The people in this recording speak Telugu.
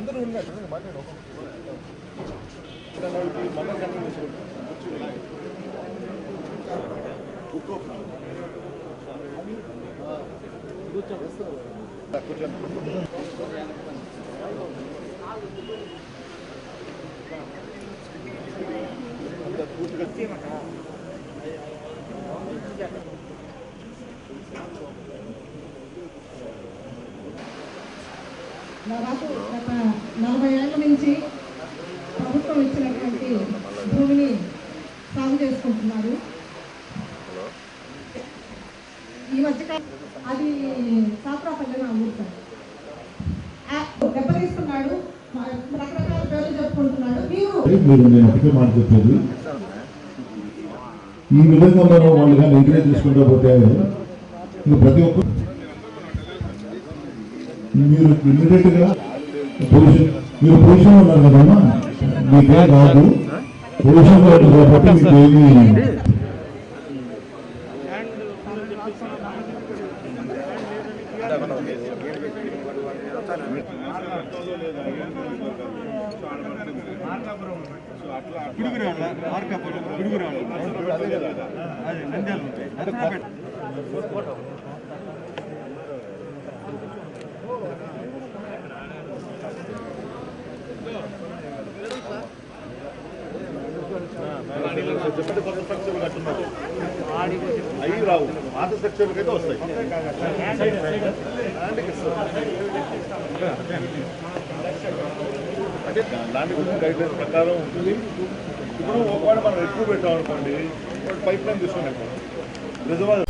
అందరూ ఉన్నాయి మళ్ళీ కూర్చోండి పూర్తిగా దాదాపు గత నలభై ఏళ్ళ నుంచి ప్రభుత్వం ఇచ్చినటువంటి భూమిని సాగు చేసుకుంటున్నారు. ఈ మధ్యకాలం అది సాత్రాపల్లి అమ్ముతారు దెబ్బతీస్తున్నాడు. రకరకాల పేర్లు చెప్పుకుంటున్నాడు మీరు? నేను ఒకటే మాట చెప్పేది. ఈ విధంగా మనం వాళ్ళు కానీ ఎంకరేజ్ చేసుకుంటా పోతే ప్రతి ఒక్క మీరు ఇమ్మీడియట్గా పొజిషన్ మీరు పొజిషన్ ఉన్నారు కదమ్మా మీకే రాదు పొజిషన్ కాబట్టి మీకు ఏమి పిడుగురాళ్ళ మార్కాపురం పిడుగురాళ్ళు అదే నంద్యాలు ఉంటాయి నరసరావుపేట. అవి రావు పాత సెక్షన్కి అయితే వస్తాయి అంటే దాని గురించి గైడ్ లైన్స్ ప్రకారం ఉంటుంది ఇప్పుడు ఒకవేళ మనం ఎక్కువ పెట్టాం అనుకోండి పైప్ లైన్ తీసుకుని రిజర్వాయర్